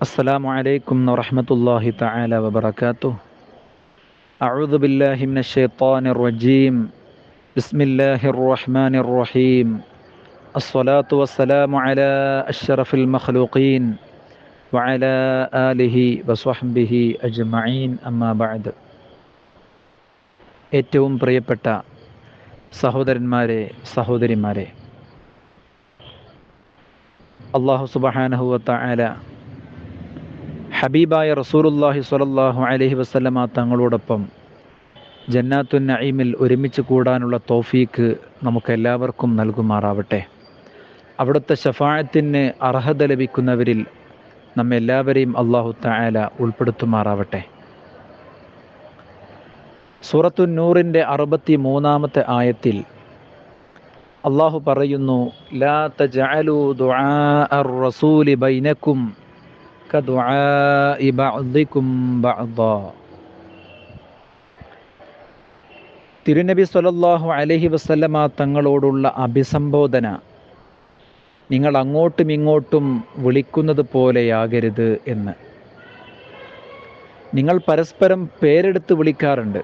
السلام عليكم ورحمة الله تعالى وبركاته أعوذ بالله من الشيطان الرجيم بسم الله الرحمن الرحيم الصلاة والسلام على أشرف المخلوقين وعلى آله وصحبه أجمعين أما بعد ഏറ്റവും പ്രിയപ്പെട്ട സഹോദരന്മാരെ സഹോദരിമാരെ അള്ളാഹു സുബഹാനഹുവത്ത ആല ഹബീബായ റസൂലുല്ലാഹി സ്വലല്ലാഹു അലഹി വസ്ലമ തങ്ങളോടൊപ്പം ജന്നാത്തുൻ നഈമിൽ ഒരുമിച്ച് കൂടാനുള്ള തോഫീക്ക് നമുക്കെല്ലാവർക്കും നൽകുമാറാവട്ടെ. അവിടുത്തെ ഷഫായത്തിന് അർഹത ലഭിക്കുന്നവരിൽ നമ്മെല്ലാവരെയും അള്ളാഹു തആല ഉൾപ്പെടുത്തുമാറാവട്ടെ. സൂറത്തു നൂറിന്റെ അറുപത്തി മൂന്നാമത്തെ ആയത്തിൽ അള്ളാഹു പറയുന്നു ലാ തജഅലു ദുആ അർ റസൂലി ബൈനക്കും കദുആഇ بعضكم بعضا. തിരുനബി സ്വല്ലല്ലാഹു അലഹി വസ്ലമ തങ്ങളോടുള്ള അഭിസംബോധന നിങ്ങൾ അങ്ങോട്ടും ഇങ്ങോട്ടും വിളിക്കുന്നത് പോലെയാകരുത് എന്ന്. നിങ്ങൾ പരസ്പരം പേരെടുത്ത് വിളിക്കാറുണ്ട്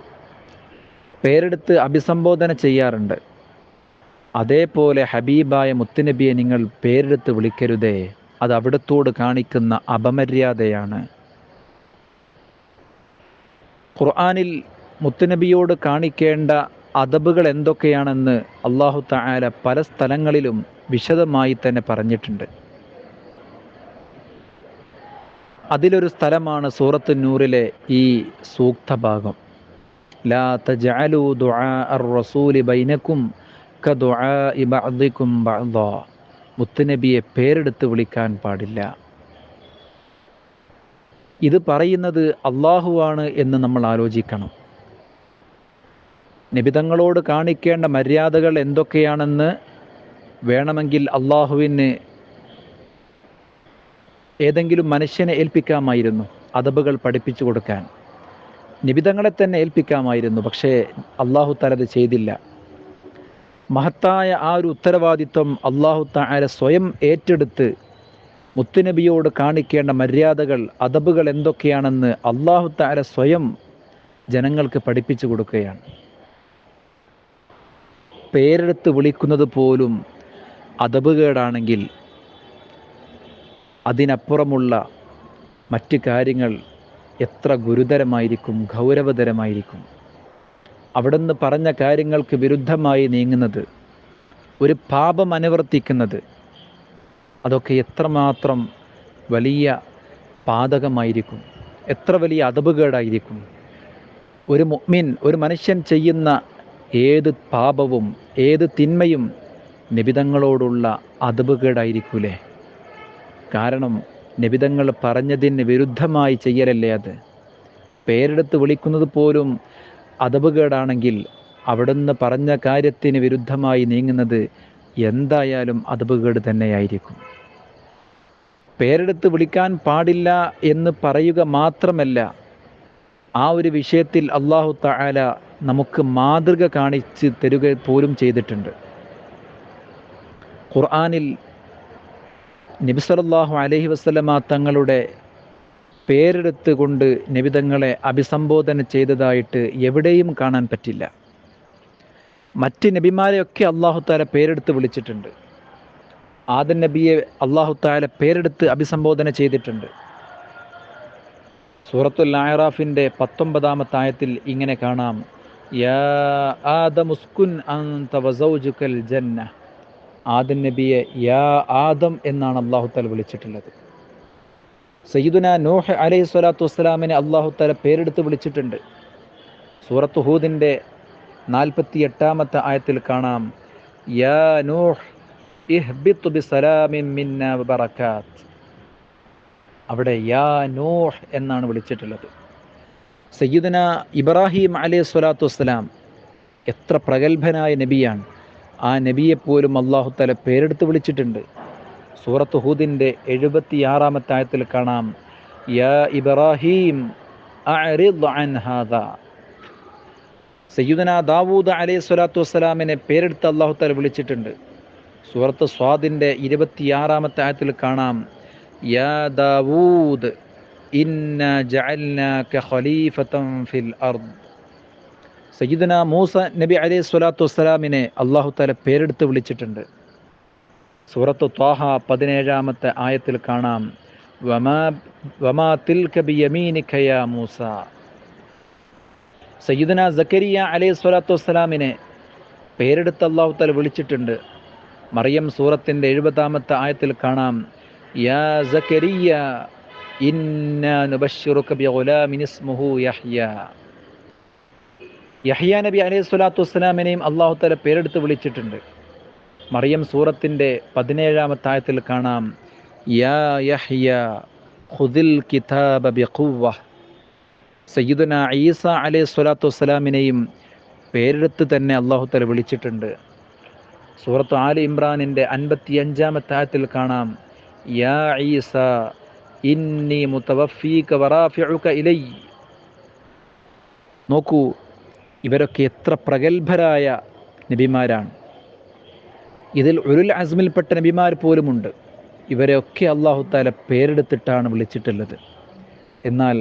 പേരെടുത്ത് അഭിസംബോധന ചെയ്യാറുണ്ട്. അതേപോലെ ഹബീബായ മുത്തുനബിയെ നിങ്ങൾ പേരെടുത്ത് വിളിക്കരുതേ അത് അവിടത്തോട് കാണിക്കുന്ന അപമര്യാദയാണ്. ഖുർആാനിൽ മുത്തുനബിയോട് കാണിക്കേണ്ട അതബുകൾ എന്തൊക്കെയാണെന്ന് അള്ളാഹു തആല പല സ്ഥലങ്ങളിലും വിശദമായി തന്നെ പറഞ്ഞിട്ടുണ്ട്. അതിലൊരു സ്ഥലമാണ് സൂറത്ത് നൂറിലെ ഈ സൂക്തഭാഗം ലാ തജഅലു ദുആ റസൂലി ബൈനക്കും ബഅദാ. മുത്തുനബിയെ പേരെടുത്ത് വിളിക്കാൻ പാടില്ല. ഇത് പറയുന്നത് അള്ളാഹുവാണ് എന്ന് നമ്മൾ ആലോചിക്കണം. നിബിതങ്ങളോട് കാണിക്കേണ്ട മര്യാദകൾ എന്തൊക്കെയാണെന്ന് വേണമെങ്കിൽ അള്ളാഹുവിന് ഏതെങ്കിലും മനുഷ്യനെ ഏൽപ്പിക്കാമായിരുന്നു അതബുകൾ പഠിപ്പിച്ചു കൊടുക്കാൻ. നിബിതങ്ങളെ തന്നെ ഏൽപ്പിക്കാമായിരുന്നു പക്ഷേ അള്ളാഹു തലത് ചെയ്തില്ല. മഹത്തായ ആ ഒരു ഉത്തരവാദിത്വം അള്ളാഹു താര സ്വയം ഏറ്റെടുത്ത് മുത്തുനബിയോട് കാണിക്കേണ്ട മര്യാദകൾ അദബുകൾ എന്തൊക്കെയാണെന്ന് അള്ളാഹു താര സ്വയം ജനങ്ങൾക്ക് പഠിപ്പിച്ചു കൊടുക്കുകയാണ്. പേരെടുത്ത് വിളിക്കുന്നത് പോലും അതബുകേടാണെങ്കിൽ അതിനപ്പുറമുള്ള മറ്റ് കാര്യങ്ങൾ എത്ര ഗുരുതരമായിരിക്കും ഗൗരവതരമായിരിക്കും. അവിടുന്ന് പറഞ്ഞ കാര്യങ്ങൾക്ക് വിരുദ്ധമായി നീങ്ങുന്നത് ഒരു പാപം അനുവർത്തിക്കുന്നത് അതൊക്കെ എത്രമാത്രം വലിയ പാതകമായിരിക്കും എത്ര വലിയ അതപുകേടായിരിക്കും. ഒരു മുഅ്മിൻ ഒരു മനുഷ്യൻ ചെയ്യുന്ന ഏത് പാപവും ഏത് തിന്മയും നിബിതങ്ങളോടുള്ള അതപുകേടായിരിക്കൂലേ? കാരണം നിബിതങ്ങൾ പറഞ്ഞതിന് വിരുദ്ധമായി ചെയ്യലല്ലേ അത്? പേരെടുത്ത് വിളിക്കുന്നത് പോലും അതപുകേടാണെങ്കിൽ അവിടുന്ന് പറഞ്ഞ കാര്യത്തിന് വിരുദ്ധമായി നീങ്ങുന്നത് എന്തായാലും അതപുകേട് തന്നെയായിരിക്കും. പേരെടുത്ത് വിളിക്കാൻ പാടില്ല എന്ന് പറയുക മാത്രമല്ല ആ ഒരു വിഷയത്തിൽ അള്ളാഹു തആല നമുക്ക് മാതൃക കാണിച്ച് തരുക പോലും ചെയ്തിട്ടുണ്ട്. ഖുർആാനിൽ നബിസലല്ലാഹു അലഹി വസ്ലമ തങ്ങളുടെ പേരെടുത്ത് കൊണ്ട് നിബിതങ്ങളെ അഭിസംബോധന ചെയ്തതായിട്ട് എവിടെയും കാണാൻ പറ്റില്ല. മറ്റ് നബിമാരെയൊക്കെ അള്ളാഹു താല പേരെടുത്ത് വിളിച്ചിട്ടുണ്ട്. ആദൻ നബിയെ അള്ളാഹു താല പേരെടുത്ത് അഭിസംബോധന ചെയ്തിട്ടുണ്ട്. സൂറത്തുൽ ആയറാഫിന്റെ പത്തൊമ്പതാമത്തെ ആയത്തിൽ ഇങ്ങനെ കാണാം. യാ ജന്ന. നബിയെ യാ ആദം എന്നാണ് അള്ളാഹുത്താൽ വിളിച്ചിട്ടുള്ളത്. സയ്യിദുന നൂഹ് അലൈഹി സ്വലാത്തു വസ്സലാമിനെ അള്ളാഹു തല പേരെടുത്ത് വിളിച്ചിട്ടുണ്ട്. സൂറത്ത് ഹൂദിന്റെ നാൽപ്പത്തി എട്ടാമത്തെ ആയത്തിൽ കാണാം. യാ നൂഹ് ഇഹ്ബിത്തു ബിസലാമിൻ അവിടെ യാ നൂഹ് എന്നാണ് വിളിച്ചിട്ടുള്ളത്. സയ്യിദുന ഇബ്രാഹിം അലൈഹി സ്വലാത്തു വസ്സലാം എത്ര പ്രഗത്ഭനായ നബിയാണ്. ആ നബിയെപ്പോലും അള്ളാഹു തല പേരെടുത്ത് വിളിച്ചിട്ടുണ്ട്. സൂറത്ത് ഹൂദിന്റെ എഴുപത്തിയാറാമത്തെ ആയത്തിൽ കാണാം യാ ഇബ്രാഹിം സയ്യുദന ദാവൂദ് അലൈഹി സ്വലാത്തു വസ്സലാമിനെ പേരെടുത്ത് അള്ളാഹു താല വിളിച്ചിട്ടുണ്ട്. സൂറത്ത് സ്വാദിന്റെ ഇരുപത്തിയാറാമത്തെ ആയത്തിൽ കാണാം യാ ദാവൂദ് ഇന്ന ജഅൽനാക ഖലീഫതൻ ഫിൽ അർദ്. സയ്യിദന മൂസ നബി അലൈഹി സ്വലാത്തു വസ്സലാമിനെ അള്ളാഹു താല പേരെടുത്ത് വിളിച്ചിട്ടുണ്ട്. സൂറത്ത് ത്വാഹ പതിനേഴാമത്തെ ആയത്തിൽ കാണാം. വമാ വമാ തിൽക ബിയമീനിക യാ മൂസ. സയ്യിദന സക്കരിയ അലൈഹി സ്വലാത്തു വസ്സലാമിനെ പേരെടുത്ത് അള്ളാഹു തല വിളിച്ചിട്ടുണ്ട്. മറിയം സൂറത്തിന്റെ എഴുപതാമത്തെ ആയത്തിൽ കാണാം. യാ സക്കരിയ യഹ്യ. നബി അലൈഹി സ്വലാത്തു വസ്സലാമിനെയും അള്ളാഹു തല പേരെടുത്ത് വിളിച്ചിട്ടുണ്ട്. മറിയം സൂറത്തിന്റെ പതിനേഴാമത്തെ ആയത്തിൽ കാണാം യാ യഹ്യ ഖുദിൽ കിതാബ ബിഖുവ സയ്യിദുന ഈസ അലൈഹി സ്വലാത്തു വസ്സലാമിനെയും പേരെടുത്ത് തന്നെ അള്ളാഹു താല വിളിച്ചിട്ടുണ്ട്. സൂറത്ത് ആലി ഇമ്രാനിന്റെ അൻപത്തി അഞ്ചാമത്തെ ആയത്തിൽ കാണാം യാ ഈസ ഇന്നി മുത്തവഫീക ഇലൈ. നോക്കൂ ഇവരൊക്കെ എത്ര പ്രഗത്ഭരായ നബിമാരാണ്. ഇതിൽ ഉരുൽ അസ്മിൽപ്പെട്ട നബിമാർ പോലുമുണ്ട്. ഇവരെയൊക്കെ അള്ളാഹു താല പേരെടുത്തിട്ടാണ് വിളിച്ചിട്ടുള്ളത്. എന്നാൽ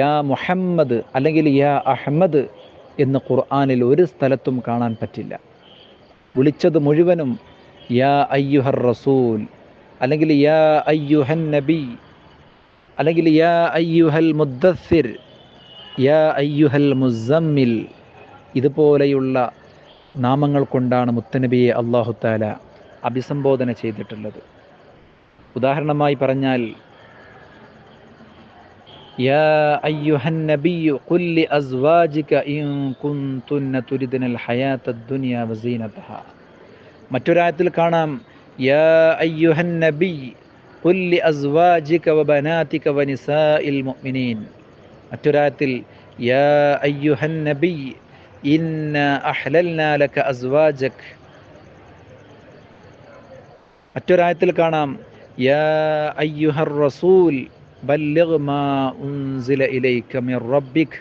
യാ മുഹമ്മദ് അല്ലെങ്കിൽ യാ അഹമ്മദ് എന്ന് ഖുർആാനിൽ ഒരു സ്ഥലത്തും കാണാൻ പറ്റില്ല. വിളിച്ചത് മുഴുവനും യാ അയ്യുഹർ റസൂൽ അല്ലെങ്കിൽ യാ അയ്യുഹൻ നബി അല്ലെങ്കിൽ യാ അയ്യുഹൽ മുദ്ദസ്സിർ യാ അയ്യുഹൽ മുസമ്മിൽ ഇതുപോലെയുള്ള നാമങ്ങൾ കൊണ്ടാണ് മുത്തനബിയെ അള്ളാഹു താല അഭിസംബോധന ചെയ്തിട്ടുള്ളത് ഉദാഹരണമായി പറഞ്ഞാൽ യാ അയ്യുഹൻ നബിയു قل لأزواجك إن كنتن تردن الحياة الدنيا وزينتها മറ്റൊരായത്തിൽ കാണാം യാ അയ്യുഹൻ നബി قل لأزواجك وبناتك ونساء المؤمنين മറ്റൊരായത്തിൽ യാ അയ്യുഹൻ നബി ഇന്ന അഹ്ലൽനാ ലക അസ്വാജക് മറ്റൊരായത്തിൽ കാണാം. യാ അയ്യുഹർ റസൂൽ ബല്ലിഗ് മാ ഉൻസില ഇലൈക മിർ റബ്ബിക്.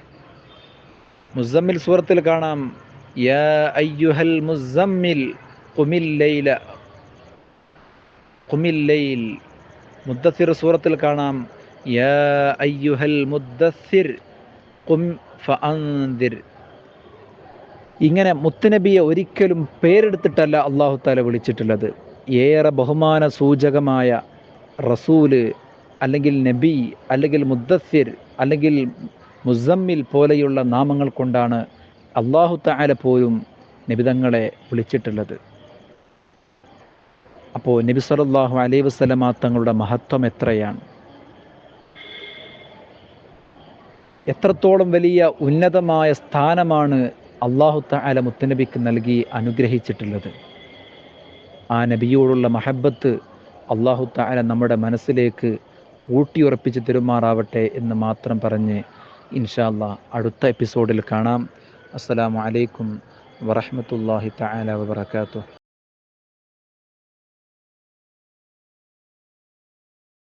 മുസമ്മിൽ സൂറത്തിൽ കാണാം. യാ അയ്യുഹൽ മുസമ്മിൽ ഖുമിൽ ലൈല ഖുമിൽ ലൈൽ. മുദ്ദസിർ സൂറത്തിൽ കാണാം. യാ അയ്യുഹൽ മുദ്ദസിർ ഖും ഫഅൻദിർ ഇങ്ങനെ മുത്തുനബിയെ ഒരിക്കലും പേരെടുത്തിട്ടല്ല അള്ളാഹു താല വിളിച്ചിട്ടുള്ളത്. ഏറെ ബഹുമാന സൂചകമായ റസൂൽ അല്ലെങ്കിൽ നബി അല്ലെങ്കിൽ മുദ്ദസ്സിർ അല്ലെങ്കിൽ മുസമ്മിൽ പോലെയുള്ള നാമങ്ങൾ കൊണ്ടാണ് അള്ളാഹു താല പോലും നിബിതങ്ങളെ വിളിച്ചിട്ടുള്ളത്. അപ്പോൾ നബി സല്ലല്ലാഹു അലൈ വസല്ലമ തങ്ങളുടെ മഹത്വം എത്രയാണ്? എത്രത്തോളം വലിയ ഉന്നതമായ സ്ഥാനമാണ് അള്ളാഹു താല മുത്തനബിക്ക് നൽകി അനുഗ്രഹിച്ചിട്ടുള്ളത്. ആ നബിയോടുള്ള മഹബത്ത് അള്ളാഹു താല നമ്മുടെ മനസ്സിലേക്ക് ഊട്ടിയുറപ്പിച്ച് തെരുമാറാവട്ടെ എന്ന് മാത്രം പറഞ്ഞ് ഇൻഷാല്ല അടുത്ത എപ്പിസോഡിൽ കാണാം. അസ്സലാമു അലൈക്കും വറഹമത്തല്ലാഹി താല വബറകാതുഹു.